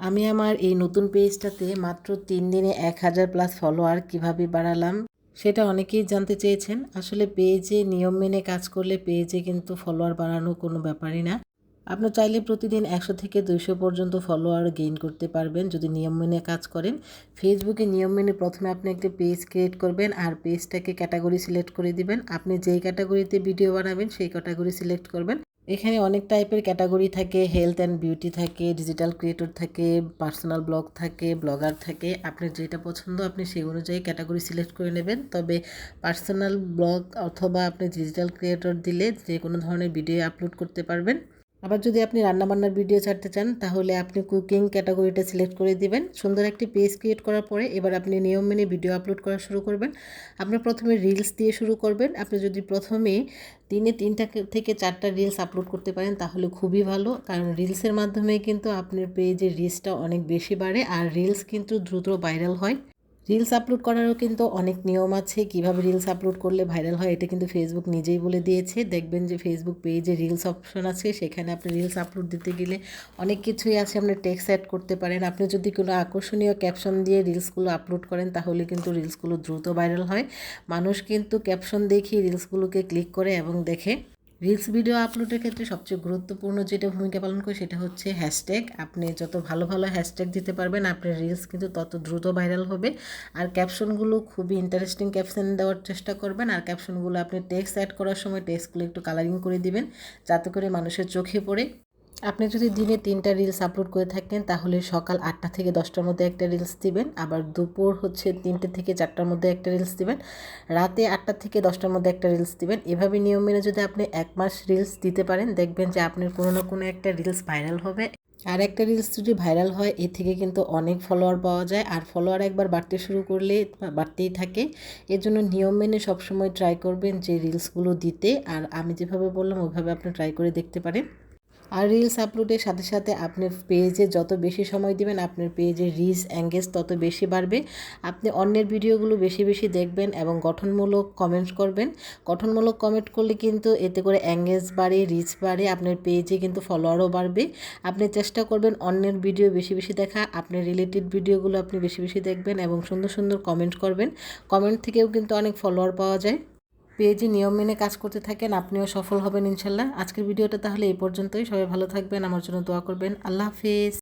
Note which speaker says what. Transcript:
Speaker 1: আমি আমার এই নতুন পেজটাতে মাত্র তিন দিনে এক হাজার প্লাস ফলোয়ার কীভাবে বাড়ালাম, সেটা অনেকেই জানতে চেয়েছেন। আসলে পেজে নিয়ম মেনে কাজ করলে পেজে কিন্তু ফলোয়ার বাড়ানো কোনো ব্যাপারই না। আপনি চাইলে প্রতিদিন একশো থেকে দুইশো পর্যন্ত ফলোয়ার গেইন করতে পারবেন যদি নিয়ম মেনে কাজ করেন। ফেসবুকে নিয়ম মেনে প্রথমে আপনি একটি পেজ ক্রিয়েট করবেন আর পেজটাকে ক্যাটাগরি সিলেক্ট করে দিবেন। আপনি যেই ক্যাটাগরিতে ভিডিও বানাবেন, সেই ক্যাটাগরি সিলেক্ট করবেন। এখানে অনেক টাইপের ক্যাটাগরি থাকে হেলথ অ্যান্ড বিউটি থাকে ডিজিটাল ক্রিয়েটর থাকে পার্সোনাল ব্লগ থাকে ব্লগার থাকে। আপনার যেটা পছন্দ আপনি সেই অনুযায়ী ক্যাটাগরি সিলেক্ট করে নেবেন। তবে পার্সোনাল ব্লগ অথবা আপনি ডিজিটাল ক্রিয়েটর দিলে যে কোনো ধরনের ভিডিও আপলোড করতে পারবেন। আবার যদি আপনি রান্নাবান্নার ভিডিও ছাড়তে চান, তাহলে আপনি কুকিং ক্যাটাগরিটা সিলেক্ট করে দিবেন। সুন্দর একটি পেজ ক্রিয়েট করার পরে এবার আপনি নিয়ম মেনে ভিডিও আপলোড করা শুরু করবেন। আপনি প্রথমে রিলস দিয়ে শুরু করবেন। আপনি যদি প্রথমে দিনে তিনটা থেকে চারটা রিলস আপলোড করতে পারেন, তাহলে খুবই ভালো। কারণ রিলসের মাধ্যমে কিন্তু আপনার পেজের রিচটা অনেক বেশি বাড়ে, আর রিলস কিন্তু দ্রুত ভাইরাল হয়। রিলস আপলোড করারও কিন্তু অনেক নিয়ম আছে। কীভাবে রিলস আপলোড করলে ভাইরাল হয় এটা কিন্তু ফেসবুক নিজেই বলে দিয়েছে। দেখবেন যে ফেসবুক পেজে রিলস অপশন আছে। সেখানে আপনি রিলস আপলোড দিতে গেলে অনেক কিছুই আছে। আপনি টেক্সট অ্যাড করতে পারেন। আপনি যদি কোনো আকর্ষণীয় ক্যাপশন দিয়ে রিলসগুলো আপলোড করেন, তাহলে কিন্তু রিলসগুলো দ্রুত ভাইরাল হয়। মানুষ কিন্তু ক্যাপশন দেখি রিলসগুলোকে ক্লিক করে এবং দেখে। রিলস ভিডিও আপলোডের ক্ষেত্রে সবচেয়ে গুরুত্বপূর্ণ যেটা ভূমিকা পালন করে সেটা হচ্ছে হ্যাশট্যাগ আপনি যত ভালো ভালো হ্যাশট্যাগ দিতে পারবেন, আপনার রিলস কিন্তু তত দ্রুত ভাইরাল হবে। আর ক্যাপশনগুলো খুবই ইন্টারেস্টিং ক্যাপশন দেওয়ার চেষ্টা করবেন। আর ক্যাপশনগুলো আপনি টেক্সট অ্যাড করার সময় টেক্সটগুলো একটু কালারিং করে দিবেন, যাতে করে মানুষের চোখে পড়ে। আপনি যদি দিনে তিনটা রিলস আপলোড করে থাকেন, তাহলে সকাল আটটা থেকে দশটার মধ্যে একটা রিলস দিবেন, আবার দুপুর হচ্ছে তিনটে থেকে চারটার মধ্যে একটা রিলস দিবেন, রাতে আটটা থেকে দশটার মধ্যে একটা রিলস দিবেন। এভাবে নিয়ম মেনে যদি আপনি এক মাস রিলস দিতে পারেন, দেখবেন যে আপনার কোনো না কোনো একটা রিলস ভাইরাল হবে। আর একটা রিলস যদি ভাইরাল হয়, এ থেকে কিন্তু অনেক ফলোয়ার পাওয়া যায়। আর ফলোয়ার একবার বাড়তে শুরু করলে বাড়তেই থাকে। এর জন্য নিয়ম মেনে সবসময় ট্রাই করবেন যে রিলসগুলো দিতে। আর আমি যেভাবে বললাম, ওইভাবে আপনি ট্রাই করে দেখতে পারেন। আর রিলস আপলোডের সাথে সাথে আপনার পেজে যত বেশি সময় দিবেন, আপনার পেজে রিচ অ্যাঙ্গেজ তত বেশি বাড়বে। আপনি অন্যের ভিডিওগুলো বেশি বেশি দেখবেন এবং গঠনমূলক কমেন্ট করবেন। গঠনমূলক কমেন্ট করলে কিন্তু এতে করে অ্যাঙ্গেজ বাড়ে রিচ বাড়ে, আপনার পেজে কিন্তু ফলোয়ারও বাড়বে। আপনি চেষ্টা করবেন অন্যের ভিডিও বেশি বেশি দেখা, আপনার রিলেটেড ভিডিওগুলো আপনি বেশি বেশি দেখবেন এবং সুন্দর সুন্দর কমেন্ট করবেন। কমেন্ট থেকেও কিন্তু অনেক ফলোয়ার পাওয়া যায়। পেজে নিয়ম মেনে কাজ করতে থাকেন, আপনিও সফল হবেন ইনশাল্লাহ। আজকের ভিডিওটা তাহলে এই পর্যন্তই। সবাই ভালো থাকবেন, আমার জন্য দোয়া করবেন। আল্লাহ হাফিজ।